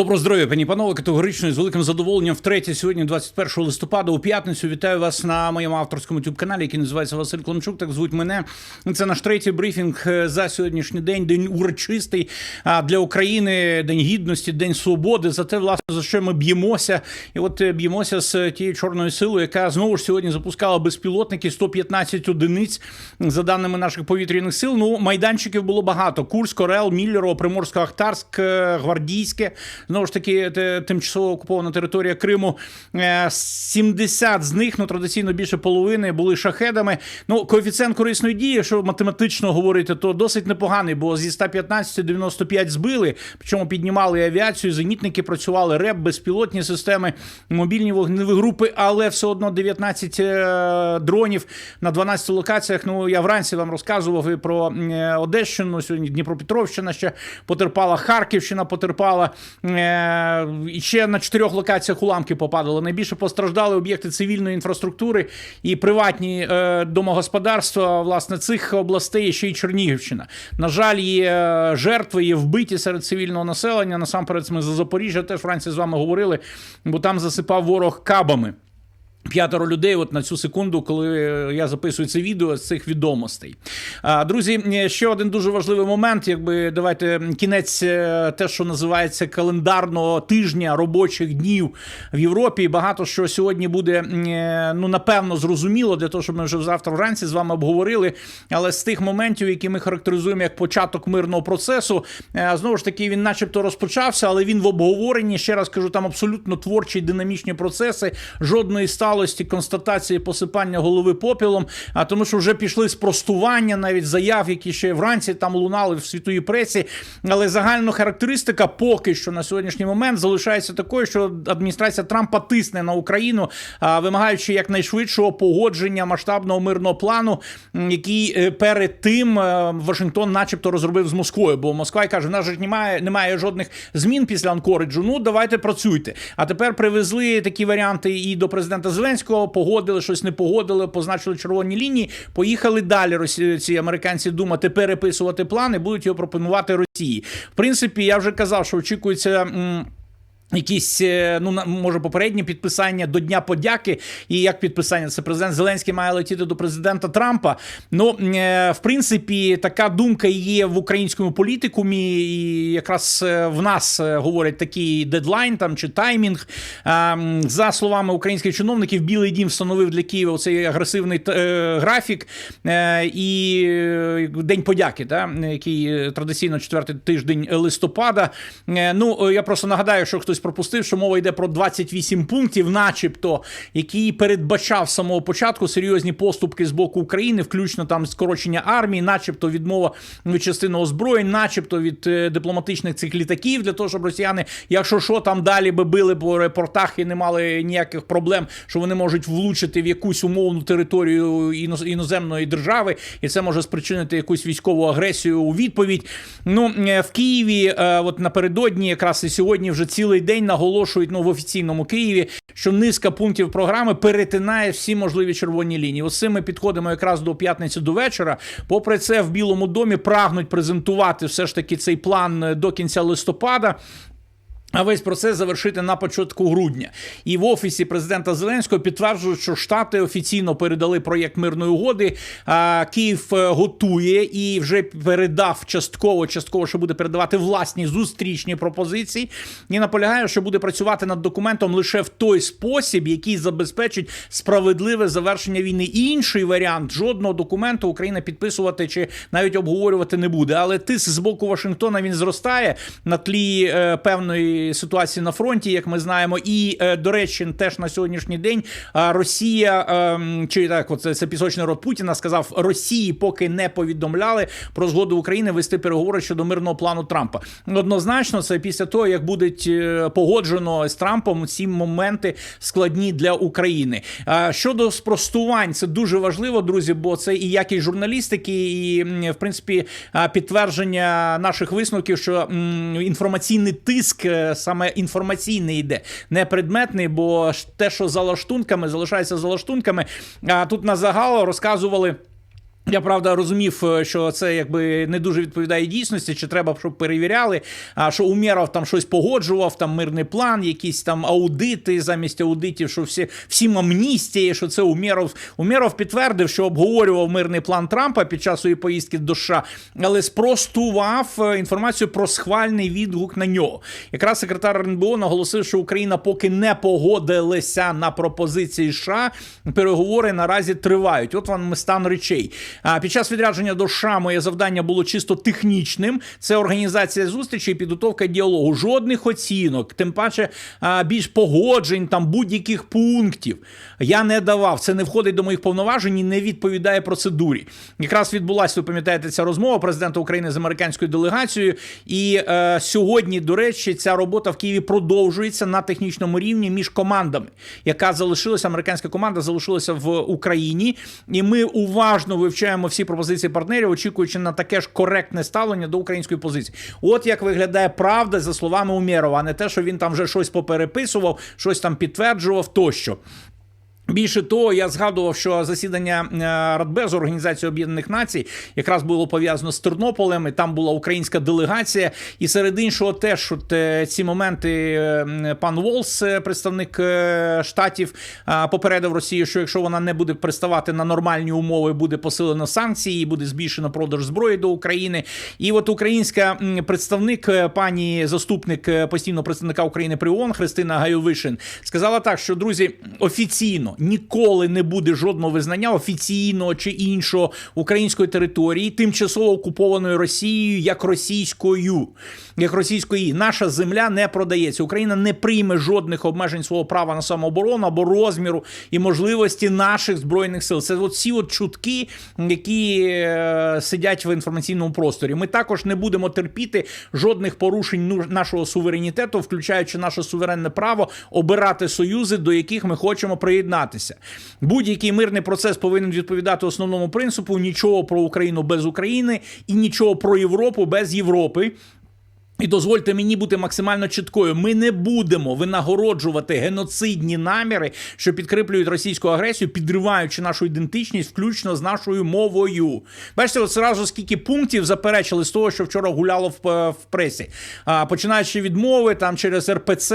Доброго здоров'я, пані панове, категорично і з великим задоволенням втретє сьогодні, 21 листопада, у п'ятницю. Вітаю вас на моєму авторському youtube каналі який називається Василь Климчук. Так звуть мене. Це наш третій брифінг е, за сьогоднішній день. День урочистий для України, день гідності, день свободи. За те, власне, за що ми б'ємося. І от е, б'ємося з тією чорною силою, яка знову ж сьогодні запускала безпілотники 115 одиниць за даними наших повітряних сил. Ну майданчиків було багато: Курськ, Орел, Міллерово, Приморсько-Ахтарськ, е, Гвардійське. Знову ж таки, тимчасово окупована територія Криму. Е, 70 з них, ну традиційно більше половини, були шахедами. Ну, коефіцієнт корисної дії, якщо математично говорити, то досить непоганий, бо зі 115 95 збили, причому піднімали авіацію, зенітники працювали, РЕП, безпілотні системи, мобільні вогневі групи, але все одно 19 е, дронів на 12 локаціях. Ну, я вранці вам розказував і про е, Одещину, сьогодні Дніпропетровщина ще потерпала, Харківщина потерпала. Е, ще на чотирьох локаціях уламки попадали. Найбільше постраждали об'єкти цивільної інфраструктури і приватні е, домогосподарства. Власне, цих областей ще й Чернігівщина. На жаль, є е, жертви, є вбиті серед цивільного населення. Насамперед, ми за Запоріжжя теж вранці з вами говорили, бо там засипав ворог кабами. П'ятеро людей, от на цю секунду, коли я записую це відео з цих відомостей. Друзі, ще один дуже важливий момент. Якби давайте кінець, е, те, що називається календарного тижня робочих днів в Європі. Багато що сьогодні буде е, ну напевно зрозуміло для того, щоб ми вже завтра вранці з вами обговорили. Але з тих моментів, які ми характеризуємо як початок мирного процесу, е, знову ж таки, він, начебто, розпочався, але він в обговоренні. Ще раз кажу, там абсолютно творчі динамічні процеси, жодної сталості констатації посипання голови попілом. А тому, що вже пішли спростування навіть заяв, які ще вранці там лунали в світовій пресі. Але загальна характеристика поки що на сьогоднішній момент залишається такою, що адміністрація Трампа тисне на Україну, вимагаючи якнайшвидшого погодження масштабного мирного плану, який е, перед тим е, Вашингтон, начебто, розробив з Москвою. Бо Москва каже: в нас ж немає, немає жодних змін після Анкориджу. Ну давайте працюйте. А тепер привезли такі варіанти і до президента Зеленського, погодили щось, не погодили, позначили червоні лінії. Поїхали далі. Росі... ці американці думати переписувати плани, будуть його пропонувати Росії. В принципі, я вже казав, що очікується. м, Якісь е, ну може попередні підписання до Дня подяки, і як підписання це президент Зеленський має летіти до президента Трампа. Ну е, в принципі, така думка є в українському політикумі, і якраз е, в нас говорять такий дедлайн там чи таймінг. За словами українських чиновників, Білий Дім встановив для Києва цей агресивний графік і День подяки, та, який традиційно четвертий тиждень листопада. Ну я просто нагадаю, що хтось пропустив, що мова йде про 28 пунктів, начебто, які передбачав з самого початку серйозні поступки з боку України, включно там скорочення армії, начебто відмова від частини озброєнь, начебто від е, дипломатичних цих літаків, для того, щоб росіяни, якщо що, там далі би били по репортах і не мали ніяких проблем, що вони можуть влучити в якусь умовну територію іно- іноземної держави, і це може спричинити якусь військову агресію у відповідь. Ну е, в Києві, е, от напередодні, якраз і сьогодні, вже цілий день наголошують ну в офіційному Києві, що низка пунктів програми перетинає всі можливі червоні лінії. Ось ми підходимо якраз до п'ятниці до вечора. Попри це, в Білому домі прагнуть презентувати все ж таки цей план е, до кінця листопада. А весь процес завершити на початку грудня. І в офісі президента Зеленського підтверджують, що Штати офіційно передали проєкт мирної угоди. А Київ е, готує і вже передав частково, частково, що буде передавати власні зустрічні пропозиції. І наполягає, що буде працювати над документом лише в той спосіб, який забезпечить справедливе завершення війни. Інший варіант жодного документу Україна підписувати чи навіть обговорювати не буде. Але тиск з боку Вашингтона він зростає на тлі е, певної ситуації на фронті, як ми знаємо. І е, до речі, теж на сьогоднішній день Росія е, чи так, от це, пісочний рот Путіна сказав Росії, поки не повідомляли про згоду України вести переговори щодо мирного плану Трампа. Однозначно, це після того, як буде погоджено з Трампом ці моменти складні для України. Щодо спростувань, це дуже важливо, друзі, бо це і якість журналістики, і в принципі підтвердження наших висновків, що інформаційний тиск е, саме інформаційний йде, не предметний, бо те, що за лаштунками, залишається за лаштунками. А тут на загал розказували. Я правда розумів, е, що це якби не дуже відповідає дійсності, чи треба, щоб перевіряли. А що Умєров там щось погоджував, там мирний план, якісь там аудити замість аудитів, що всі всім амністії, що це Умєров. Умєров підтвердив, що обговорював мирний план Трампа під час своєї поїздки до США, але спростував е, інформацію про схвальний відгук на нього. Якраз секретар РНБО наголосив, що Україна поки не погодилася на пропозиції США. Переговори наразі тривають. От вам стан речей. А під час відрядження до США моє завдання було чисто технічним. Це організація зустрічі підготовка діалогу. Жодних оцінок, тим паче більш погоджень, там будь-яких пунктів. Я не давав. Це не входить до моїх повноважень і не відповідає процедурі. Якраз відбулася, ви пам'ятаєте, ця розмова президента України з американською делегацією. І е, сьогодні, до речі, ця робота в Києві продовжується на технічному рівні між командами, яка залишилася, американська команда залишилася в Україні, і ми уважно вивчаємо всі пропозиції партнерів, очікуючи на таке ж коректне ставлення до української позиції. От як виглядає правда за словами Умєрова, а не те, що він там вже щось попереписував, щось там підтверджував тощо. Більше того, я згадував, що засідання е, Радбезу Організації Об'єднаних Націй якраз було пов'язано з Тернополем. і Там була українська делегація, і серед іншого, теж от е, ці моменти е, пан Волс, представник штатів, попередив Росію, що якщо вона не буде приставати на нормальні умови, буде посилено санкції, буде збільшено продаж зброї до України. І от українська представник, пані заступник постійного представника України при ООН Христина Гайовишин, сказала так, що друзі офіційно ніколи не буде жодного визнання офіційного чи іншого української території, тимчасово окупованої Росією як російською. Як російської наша земля не продається. Україна не прийме жодних обмежень свого права на самооборону або розміру і можливості наших збройних сил. Це от всі от чутки, які е, сидять в інформаційному просторі. Ми також не будемо терпіти жодних порушень ну- нашого суверенітету, включаючи наше суверенне право обирати союзи, до яких ми хочемо приєднатися. Будь-який мирний процес повинен відповідати основному принципу: нічого про Україну без України і нічого про Європу без Європи. І дозвольте мені бути максимально чіткою. Ми не будемо винагороджувати геноцидні наміри, що підкріплюють російську агресію, підриваючи нашу ідентичність, включно з нашою мовою. Бачите, от зразу скільки пунктів заперечили з того, що вчора гуляло в, в пресі. А, починаючи від мови, там через РПЦ,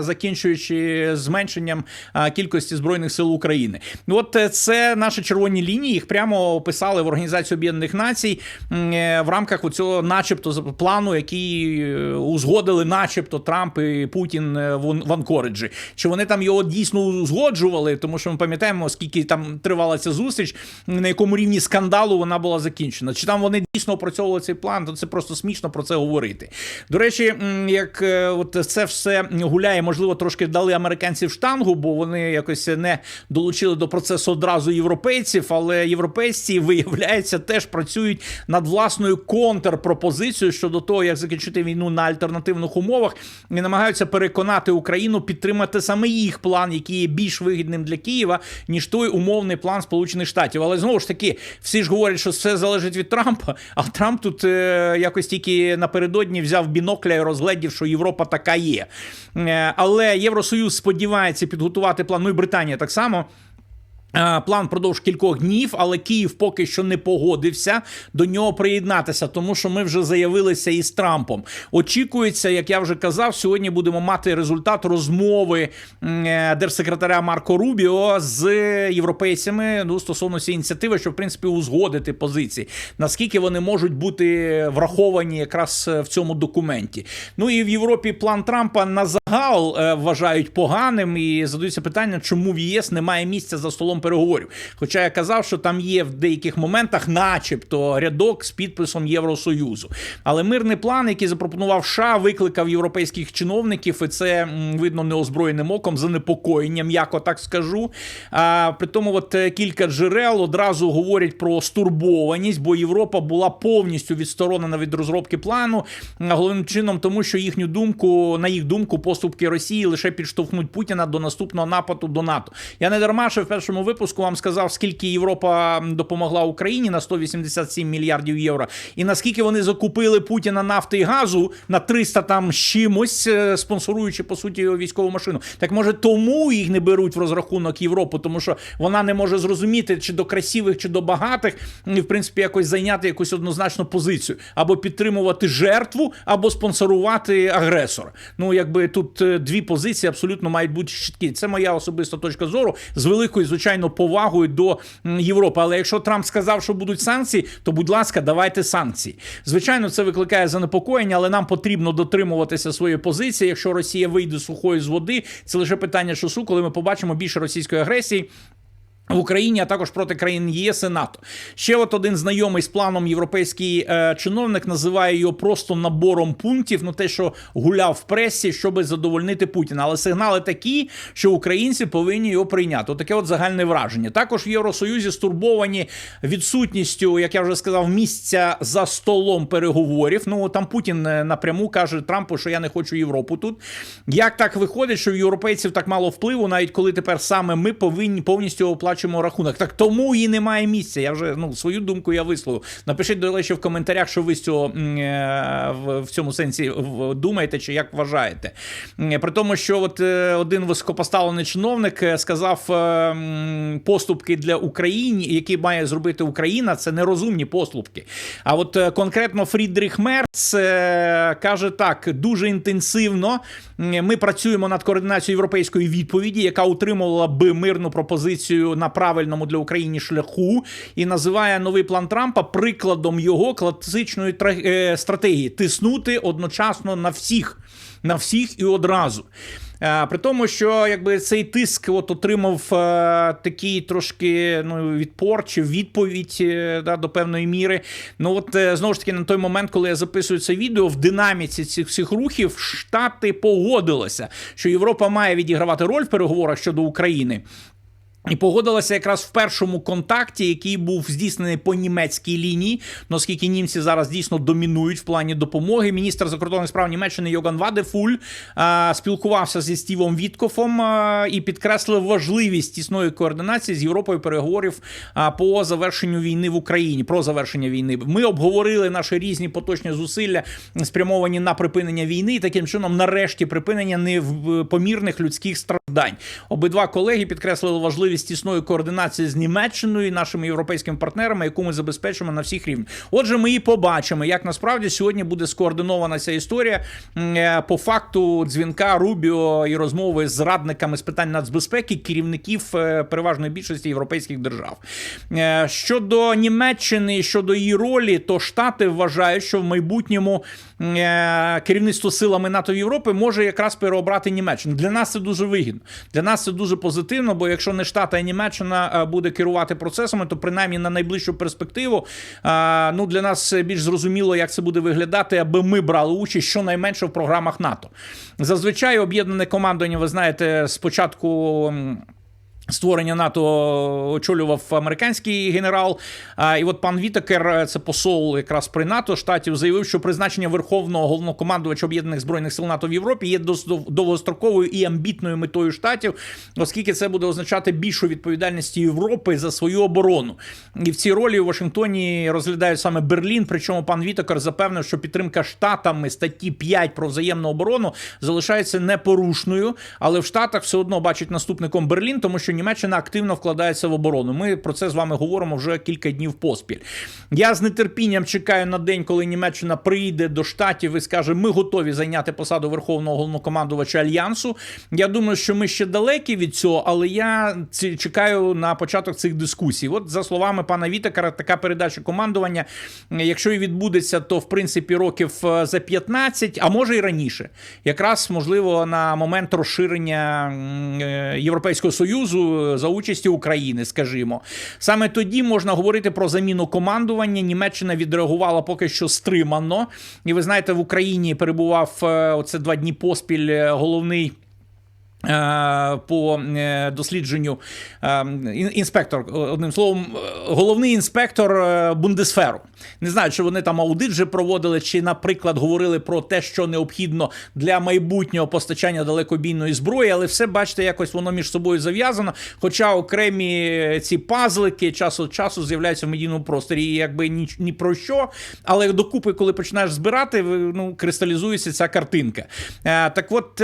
закінчуючи зменшенням а, кількості збройних сил України. От е, це наші червоні лінії. Їх прямо описали в Організацію Об'єднаних Націй е, в рамках цього, начебто, плану, який е, узгодили, начебто, Трамп і Путін е, в, Анкориджі. Чи вони там його дійсно узгоджували? Тому що ми пам'ятаємо, скільки там тривала ця зустріч, на якому рівні скандалу вона була закінчена. Чи там вони дійсно опрацьовували цей план? То це просто смішно про це говорити. До речі, як е, от це все гуляє, можливо, трошки дали американців штангу, бо вони якось не долучили до процесу одразу європейців, але європейці, виявляється, теж працюють над власною контрпропозицією щодо того, як закінчити війну на альтернативних умовах, і намагаються переконати Україну підтримати саме їх план, який є більш вигідним для Києва, ніж той умовний план Сполучених Штатів. Але знову ж таки, всі ж говорять, що все залежить від Трампа. А Трамп тут е, якось тільки напередодні взяв бінокля і розглядів, що Європа така є. Е, але Євросоюз сподівається підготувати план. Ну і Британія так само. Е, План продовж кількох днів, але Київ поки що не погодився до нього приєднатися, тому що ми вже заявилися із Трампом. Очікується, як я вже казав, сьогодні будемо мати результат розмови е, держсекретаря Марко Рубіо з європейцями ну, стосовно цієї ініціативи, щоб в принципі узгодити позиції, наскільки вони можуть бути враховані якраз е, в цьому документі. Ну і в Європі план Трампа на загал вважають поганим і задаються питання, чому в ЄС немає місця за столом переговорів. Хоча я казав, що там є в деяких моментах, начебто, рядок з підписом Євросоюзу. Але мирний план, який запропонував США, викликав європейських чиновників, і це видно неозброєним оком, занепокоєння, м'яко так скажу. А при тому, от е, кілька джерел одразу говорять про стурбованість, бо Європа була повністю відсторонена від розробки плану. Головним чином, тому що їхню думку, на їх думку, поступки Росії лише підштовхнуть Путіна до наступного нападу до НАТО. Я не дарма, що в першому випуску вам сказав, скільки Європа допомогла Україні на 187 мільярдів євро, і наскільки вони закупили Путіна нафти і газу на 300 там чимось, е, спонсоруючи по суті його військову машину. Так може тому їх не беруть в розрахунок Європу, тому що вона не може зрозуміти, чи до красивих, чи до багатих, і в принципі якось зайняти якусь однозначну позицію або підтримувати жертву, або спонсорувати агресора. Ну якби тут е, дві позиції абсолютно мають бути чіткі. Це моя особиста точка зору з великою, звичайно, повагою до Європи. Але якщо Трамп сказав, що будуть санкції, то будь ласка, давайте санкції. Звичайно, це викликає занепокоєння, але нам потрібно дотримуватися своєї позиції. Якщо Росія вийде сухою з води, це лише питання часу, коли ми побачимо більше російської агресії. В Україні, а також проти країн ЄС і НАТО. Ще от один знайомий з планом європейський е, чиновник називає його просто набором пунктів. Ну те, що гуляв в пресі, щоб задовольнити Путіна. Але сигнали такі, що українці повинні його прийняти. Таке от загальне враження. Також в Євросоюзі стурбовані відсутністю, як я вже сказав, місця за столом переговорів. Ну там Путін е, напряму каже Трампу, що я не хочу Європу тут. Як так виходить, що в європейців так мало впливу, навіть коли тепер саме ми повинні повністю оплачуємо рахунок. Так тому і немає місця. Я вже ну свою думку я висловив. Напишіть до речі в коментарях, що ви з цього е, в, цьому сенсі думаєте, чи як вважаєте. При тому, що от е, один високопоставлений чиновник е, сказав е, поступки для України, які має зробити Україна, це нерозумні поступки. А от е, конкретно Фрідріх Мерц е, каже так: дуже інтенсивно ми працюємо над координацією європейської відповіді, яка утримувала би мирну пропозицію на правильному для України шляху, і називає новий план Трампа прикладом його класичної е, стратегії тиснути одночасно на всіх, на всіх і одразу. Е, При тому, що якби цей тиск от отримав е, такий трошки ну, відпор чи відповідь е, да, до певної міри. Ну от е, знову ж таки, на той момент, коли я записую це відео, в динаміці цих всіх рухів Штати погодилися, що Європа має відігравати роль в переговорах щодо України. І погодилася якраз в першому контакті, який був здійснений по німецькій лінії, оскільки німці зараз дійсно домінують в плані допомоги. Міністр закордонних справ Німеччини Йоган Вадефуль а, спілкувався зі Стівом Віткофом а, і підкреслив важливість тісної координації з Європою переговорів а, по завершенню війни в Україні. Про завершення війни. Ми обговорили наші різні поточні зусилля, спрямовані на припинення війни, і таким чином, нарешті, припинення непомірних людських страждань. Обидва колеги підкреслили важливість тісної координації з Німеччиною і нашими європейськими партнерами, яку ми забезпечимо на всіх рівнях. Отже, ми і побачимо, як насправді сьогодні буде скоординована ця історія е, по факту дзвінка Рубіо і розмови з радниками з питань нацбезпеки керівників е, переважної більшості європейських держав. Е, Щодо Німеччини, щодо її ролі, то Штати вважають, що в майбутньому керівництво силами НАТО в Європи може якраз переобрати Німеччину. Для нас це дуже вигідно. Для нас це дуже позитивно, бо якщо не Штати, а Німеччина е, буде керувати процесами, то принаймні на найближчу перспективу е, ну для нас більш зрозуміло, як це буде виглядати, аби ми брали участь щонайменше в програмах НАТО. Зазвичай об'єднане командування, ви знаєте, спочатку. Створення НАТО очолював американський генерал. І от пан Вітакер, це посол якраз при НАТО штатів, заявив, що призначення верховного головнокомандувача об'єднаних збройних сил НАТО в Європі є довгостроковою і амбітною метою штатів, оскільки це буде означати більшу відповідальність Європи за свою оборону. І в цій ролі у Вашингтоні розглядають саме Берлін. Причому пан Вітакер запевнив, що підтримка штатами статті 5 про взаємну оборону залишається непорушною, але в Штатах все одно бачать наступником Берлін, тому що Німеччина активно вкладається в оборону. Ми про це з вами говоримо вже кілька днів поспіль. Я з нетерпінням чекаю на день, коли Німеччина прийде до штатів і скаже: ми готові зайняти посаду верховного головнокомандувача альянсу. Я думаю, що ми ще далекі від цього, але я чекаю на початок цих дискусій. От за словами пана Вітакара, така передача командування, якщо і відбудеться, то в принципі років е, за 15, а може і раніше, якраз можливо на момент розширення е, Європейського союзу за участі України, скажімо, саме тоді можна говорити про заміну командування. Німеччина відреагувала поки що стримано. І ви знаєте, в Україні перебував е, оце два дні поспіль е, головний. Е, По е, дослідженню е, інспектор, одним словом, головний інспектор Бундесферу. Не знаю, чи вони там аудит вже проводили, чи, наприклад, говорили про те, що необхідно для майбутнього постачання далекобійної зброї, але все бачите, якось воно між собою зав'язано. Хоча окремі ці пазлики час від часу з'являються в медійному просторі, і якби ні, ні про що. Але докупи, коли починаєш збирати, ну кристалізується ця картинка. Так от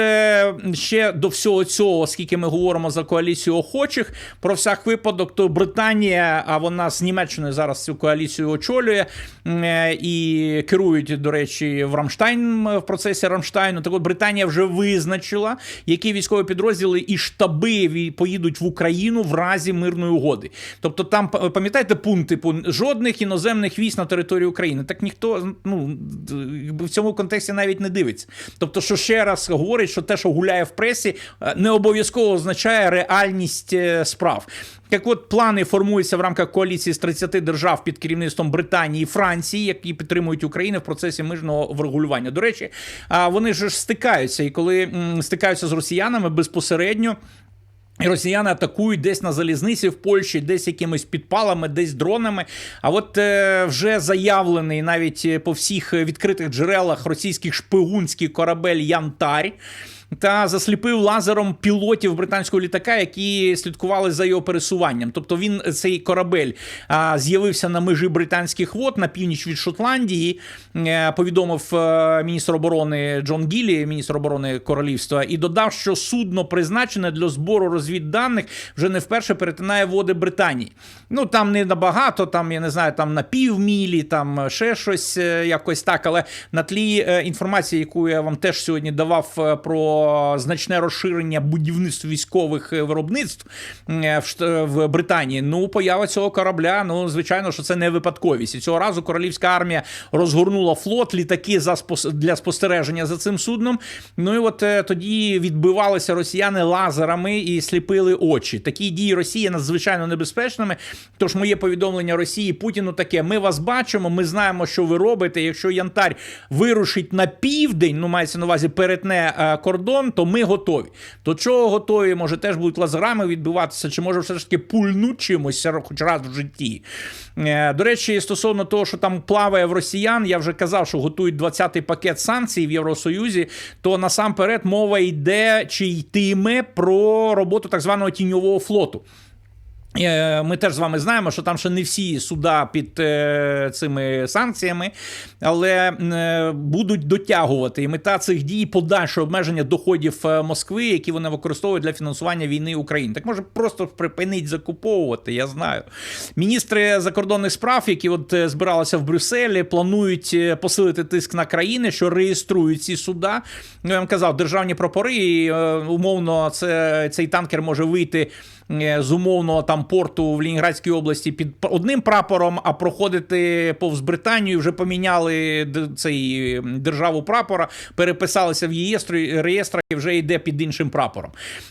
ще до всього цього, оскільки ми говоримо за коаліцію охочих, про всяк випадок, то Британія, а вона з Німеччиною зараз цю коаліцію очолює е, і керують, до речі, в Рамштайн в процесі Рамштайну. Так от Британія вже визначила, які військові підрозділи і штаби поїдуть в Україну в разі мирної угоди. Тобто, там пам'ятаєте пункт типу жодних іноземних військ на території України. Так ніхто ну в цьому контексті навіть не дивиться. Тобто, що ще раз говорить, що те, що гуляє в пресі, е, не обов'язково означає реальність е, справ. Так от плани формуються в рамках коаліції з 30 держав під керівництвом Британії і Франції, які підтримують Україну в процесі мирного врегулювання. До речі, вони ж стикаються, і коли стикаються з росіянами безпосередньо. І росіяни атакують десь на залізниці в Польщі, десь якимись підпалами, десь дронами. А от е, вже заявлений навіть е, по всіх відкритих джерелах російський шпигунський корабель Янтарь. Та засліпив лазером пілотів британського літака, які слідкували за його пересуванням. Тобто він цей корабель з'явився на межі британських вод на північ від Шотландії. е, Повідомив е, міністр оборони Джон Гіллі, міністр оборони королівства, і додав, що судно призначене для збору розвідданих вже не вперше перетинає води Британії. Ну там не набагато, там я не знаю, там на півмілі, там ще щось е, якось так. Але на тлі інформації, яку я вам теж сьогодні давав е, значне розширення будівництва військових е, виробництв е, в, Британії, ну поява цього корабля, ну звичайно, що це не випадковість. І цього разу королівська армія розгорнула флот, літаки за спос- для спостереження за цим судном. Ну і от е, тоді відбивалися росіяни лазерами і сліпили очі. Такі дії Росії надзвичайно небезпечними. Тож моє повідомлення Росії Путіну таке: ми вас бачимо, ми знаємо, що ви робите. Якщо Янтарь вирушить на південь, ну мається на увазі перетне е, кордон, то ми готові. До чого готові? Може, теж будуть лазерами відбиватися, чи може все ж таки пульнуть чимось хоч раз в житті. Е, До речі, стосовно того, що там плаває в росіян, я вже казав, що готують 20-й пакет санкцій в Євросоюзі, то насамперед мова йде чи йтиме про роботу так званого тіньового флоту. Е, Ми теж з вами знаємо, що там ще не всі суда під е, цими санкціями, але е, будуть дотягувати. І мета цих дій подальше обмеження доходів Москви, які вони використовують для фінансування війни України. Так може просто припинить закуповувати, я знаю. Міністри закордонних справ, які от збиралися в Брюсселі, планують посилити тиск на країни, що реєструють ці суда. Ну, я вам казав, державні прапори, і, умовно, це, цей танкер може вийти з умовного там порту в Лінінградській області під одним прапором, а проходити повз Британію вже поміняли цей державу прапора, переписалися в реєстрі реєстрах і вже йде під іншим прапором.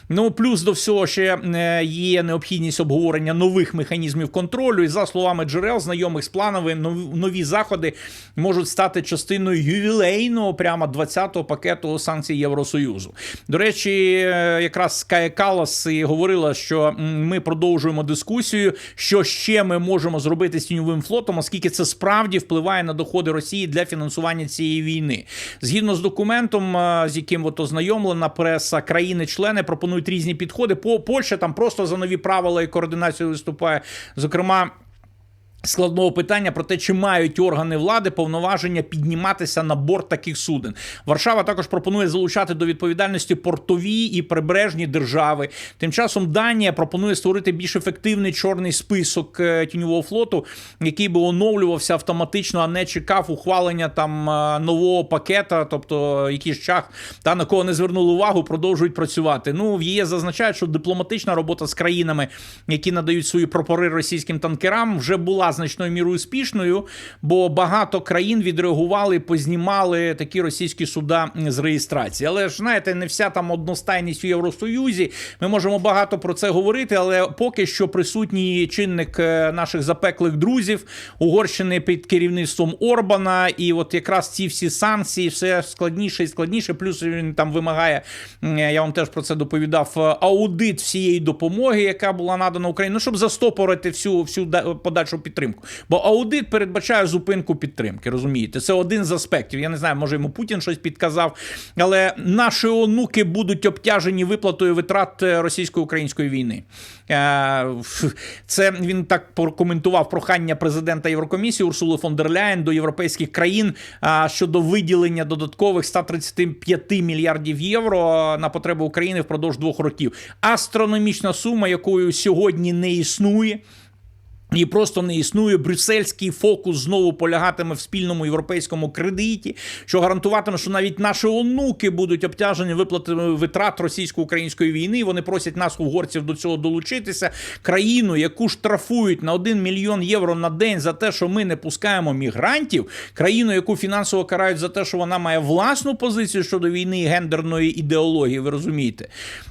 Ну плюс до всього ще е, є необхідність обговорення нових механізмів контролю. І за словами джерел, знайомих з плановими нов- нові заходи можуть стати частиною ювілейного прямо 20-го пакету санкцій Євросоюзу. До речі, е, якраз Кая Калас і говорила, що ми продовжуємо дискусію, що ще ми можемо зробити з тіньовим флотом, оскільки це справді впливає на доходи Росії для фінансування цієї війни. Згідно з документом, е, з яким от ознайомлена преса, країни-члени пропонують різні підходи. По Польща там просто за нові правила і координацію виступає. Зокрема. Складного питання про те, чи мають органи влади повноваження підніматися на борт таких суден. Варшава також пропонує залучати до відповідальності портові і прибережні держави. Тим часом Данія пропонує створити більш ефективний чорний список е, тіньового флоту, який би оновлювався автоматично, а не чекав ухвалення там е, нового пакета, тобто якийсь час та на кого не звернули увагу, продовжують працювати. Ну в ЄС зазначають, що дипломатична робота з країнами, які надають свої прапори російським танкерам, вже була була значною мірою успішною, бо багато країн відреагували, познімали такі російські суда з реєстрації. Але ж знаєте, не вся там одностайність в Євросоюзі. Ми можемо багато про це говорити, але поки що присутній чинник е, наших запеклих друзів Угорщини під керівництвом Орбана, і от якраз ці всі санкції, все складніше і складніше. Плюс він там вимагає. Я вам теж про це доповідав. е, Аудит всієї допомоги, яка була надана Україні, ну щоб застопорити всю всю подальшу підтримку. Бо аудит передбачає зупинку підтримки. Розумієте, це один з аспектів. Я не знаю, може йому Путін щось підказав, але наші онуки будуть обтяжені виплатою витрат е, російсько-української війни. Е, Це він так прокоментував прохання президента Єврокомісії Урсули фон дер Ляєн до європейських країн щодо виділення додаткових 135 мільярдів євро на потреби України впродовж двох років. Астрономічна сума, якою сьогодні не існує. І просто не існує брюссельський фокус знову полягатиме в спільному європейському кредиті, що гарантуватиме, що навіть наші онуки будуть обтяжені виплатами витрат російсько-української війни. Вони просять нас, угорців, до цього долучитися. Країну, яку штрафують на 1 мільйон євро на день за те, що ми не пускаємо мігрантів, країну, яку фінансово карають за те, що вона має власну позицію щодо війни і гендерної ідеології. Ви розумієте?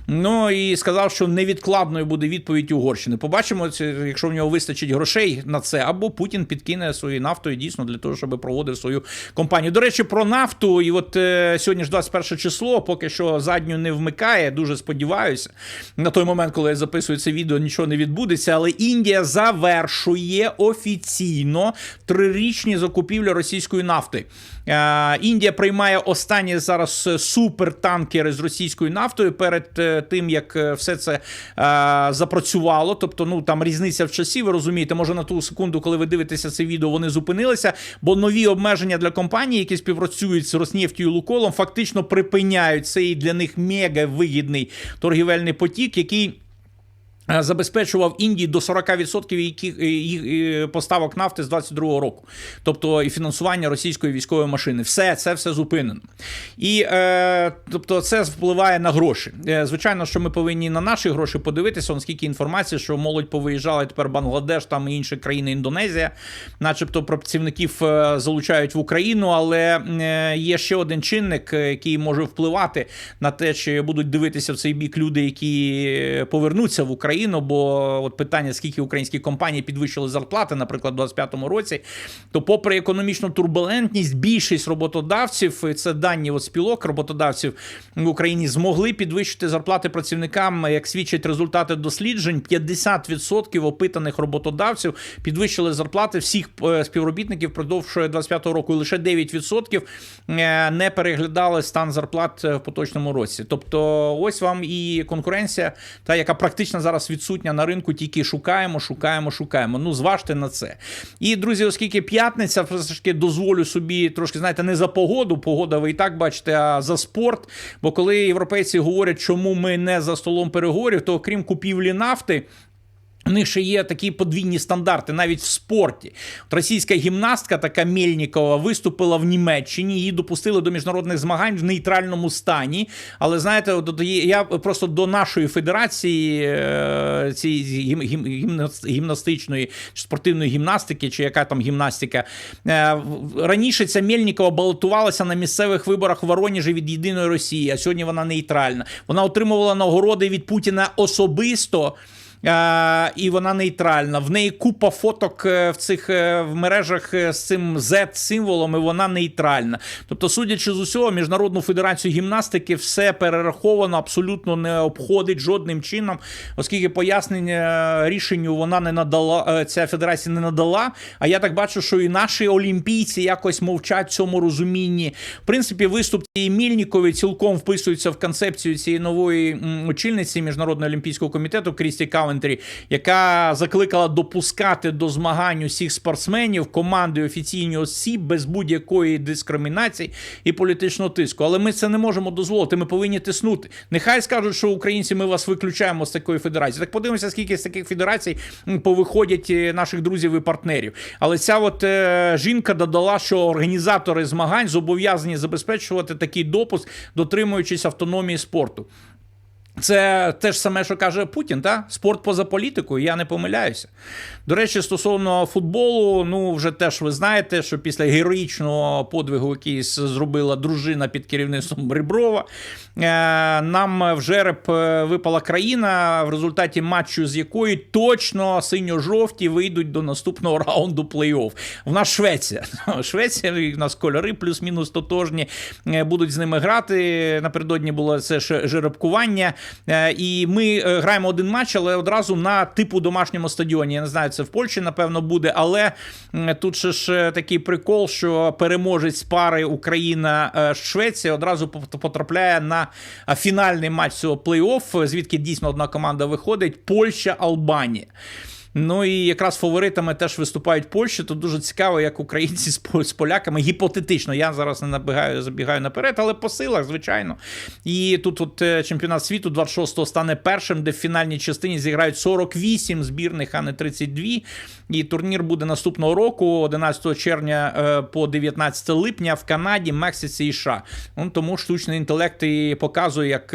Ну і сказав, що невідкладною буде відповідь Угорщини. Побачимо, якщо в нього вистачить грошей на це, або Путін підкине свою нафту і дійсно для того, щоб проводив свою компанію. До речі, про нафту. І от е, сьогодні ж 21 число, поки що задню не вмикає. Дуже сподіваюся. На той момент, коли я записую це відео, нічого не відбудеться. Але Індія завершує офіційно трирічні закупівлі російської нафти. Е, Індія приймає останні зараз е, супертанкери з російською нафтою перед е, тим, як все це запрацювало. Тобто, ну там різниця в часі, ви розумієте, може на ту секунду, коли ви дивитеся це відео, вони зупинилися, бо нові обмеження для компаній, які співпрацюють з Роснефтю Луколом, фактично припиняють цей для них мега вигідний торгівельний потік, який. Е, Забезпечував Індії до 40% яких е, е, поставок нафти з 22-го року, тобто і фінансування російської військової машини. Все це все зупинено. І е, тобто, це впливає на гроші. Звичайно, що ми повинні на наші гроші подивитися, оскільки інформації, що молодь повиїжджала тепер Бангладеш, там і інші країни, Індонезія, начебто працівників залучають в Україну, але є ще один чинник, який може впливати на те, чи будуть дивитися в цей бік люди, які повернуться в Україну. Бо от питання, скільки українські компанії підвищили зарплати, наприклад, у 2025 році, то, попри економічну турбулентність, більшість роботодавців, це дані от спілок роботодавців в Україні, змогли підвищити зарплати працівникам, як свідчать результати досліджень. 50% опитаних роботодавців підвищили зарплати всіх е, співробітників впродовж 25 року. І лише 9% е, не переглядали стан зарплат е, в поточному році. Тобто, ось вам і конкуренція, та яка практично зараз відсутня на ринку, тільки шукаємо, шукаємо, шукаємо. Ну, зважте на це. І друзі, оскільки п'ятниця, все ж таки дозволю собі трошки, знаєте, не за погоду, погода ви і так бачите, а за спорт. Бо коли європейці говорять, чому ми не за столом переговорів, то окрім купівлі нафти. У них ще є такі подвійні стандарти навіть в спорті. От російська гімнастка, така Мельнікова, виступила в Німеччині. Її допустили до міжнародних змагань в нейтральному стані. Але знаєте, от, я просто до нашої федерації е, цієї гім, гім, гімна- гімнастичної чи спортивної гімнастики, чи яка там гімнастика. е, Раніше ця Мельнікова балотувалася на місцевих виборах в Воронежі від єдиної Росії, а сьогодні вона нейтральна. Вона отримувала нагороди від Путіна особисто. Е, і вона нейтральна. В неї купа фоток е, в цих е, в мережах з цим Z-символом, і вона нейтральна. Тобто, судячи з усього, Міжнародну федерацію гімнастики все перераховано, абсолютно не обходить жодним чином, оскільки пояснення рішенню вона не надала, ця федерація не надала. А я так бачу, що і наші олімпійці якось мовчать в цьому розумінні. В принципі, виступ цієї Мільнікової цілком вписується в концепцію цієї нової очільниці Міжнародного олімпійського комітету Крісті Кавентрі, яка закликала допускати до змагань усіх спортсменів, команди офіційні осіб без будь-якої дискримінації і політичного тиску. Але ми це не можемо дозволити. Ми повинні тиснути. Нехай скажуть, що українці ми вас виключаємо з такої федерації. Так подивимося, скільки з таких федерацій повиходять е, наших друзів і партнерів. Але ця от е, жінка додала, що організатори змагань зобов'язані забезпечувати такий допуск, дотримуючись автономії спорту. Це те ж саме, що каже Путін, та спорт поза політикою, я не помиляюся. До речі, стосовно футболу, ну вже теж ви знаєте, що після героїчного подвигу, який зробила дружина під керівництвом Реброва, е, нам в жереб е, випала країна, в результаті матчу, з якої точно синьо-жовті вийдуть до наступного раунду плей-офф. В нас Швеція. Швеція, в нас кольори плюс-мінус тотожні, е, будуть з ними грати. Напередодні було це жеребкування. Е, І ми е, граємо один матч, але одразу на типу домашньому стадіоні. Я не знаю, це в Польщі, напевно, буде. Але тут ще ж е, такий прикол, що переможець пари Україна-Швеція одразу потрапляє на фінальний матч цього плей-офф, звідки дійсно одна команда виходить: Польща-Албанія. Ну і якраз фаворитами теж виступають Польщі. Тут дуже цікаво, як українці з, пол- з поляками гіпотетично. Я зараз не набігаю, забігаю наперед, але по силах, звичайно. І тут от е, чемпіонат світу 26-го стане першим, де в фінальній частині зіграють 48 збірних, а не 32. І турнір буде наступного року, 11 червня е, по 19 липня в Канаді, Мексиці і США. Ну, тому штучний інтелект і показує, як.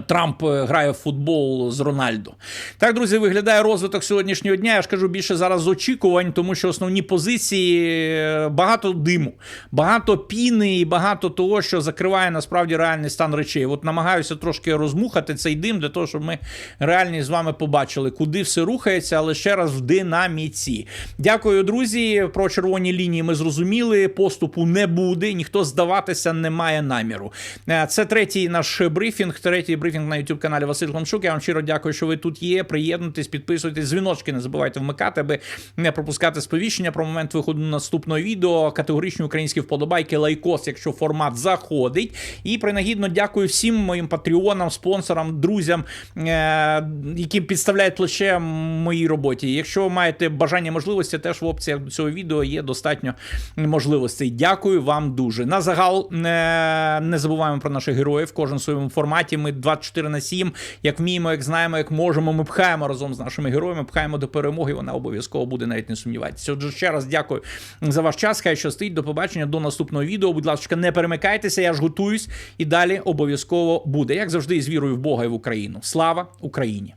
Трамп е, грає в футбол з Рональдо. Так, друзі, виглядає розвиток сьогоднішнього дня. Я ж кажу більше зараз очікувань, тому що основні позиції е, багато диму, багато піни і багато того, що закриває насправді реальний стан речей. От намагаюся трошки розмухати цей дим для того, щоб ми реальні з вами побачили, куди все рухається, але ще раз в динаміці. Дякую, друзі. Про червоні лінії ми зрозуміли. Поступу не буде, ніхто здаватися не має наміру. Е, Це третій наш брифінг, третій брифінг на youtube каналі Василь Гламчук. Я вам щиро дякую, що ви тут є. Приєднуйтесь, підписуйтесь, дзвіночки не забувайте вмикати, аби не пропускати сповіщення про момент виходу наступного відео. Категоричні українські вподобайки, лайкос, якщо формат заходить. І принагідно дякую всім моїм патреонам, спонсорам, друзям, е, які підставляють плече моїй роботі. Якщо маєте бажання можливості, теж в опціях до цього відео є достатньо можливостей. Дякую вам дуже. На загал не, не забуваємо про наших героїв. Кожен в своєму форматі. Ми 24 на 7, як вміємо, як знаємо, як можемо. Ми пхаємо разом з нашими героями, пхаємо до перемоги. Вона обов'язково буде, навіть не сумніватися. Отже, ще раз дякую за ваш час. Хай щастить. До побачення, до наступного відео. Будь ласка, не перемикайтеся, я ж готуюсь і далі обов'язково буде. Як завжди, з вірою в Бога і в Україну. Слава Україні!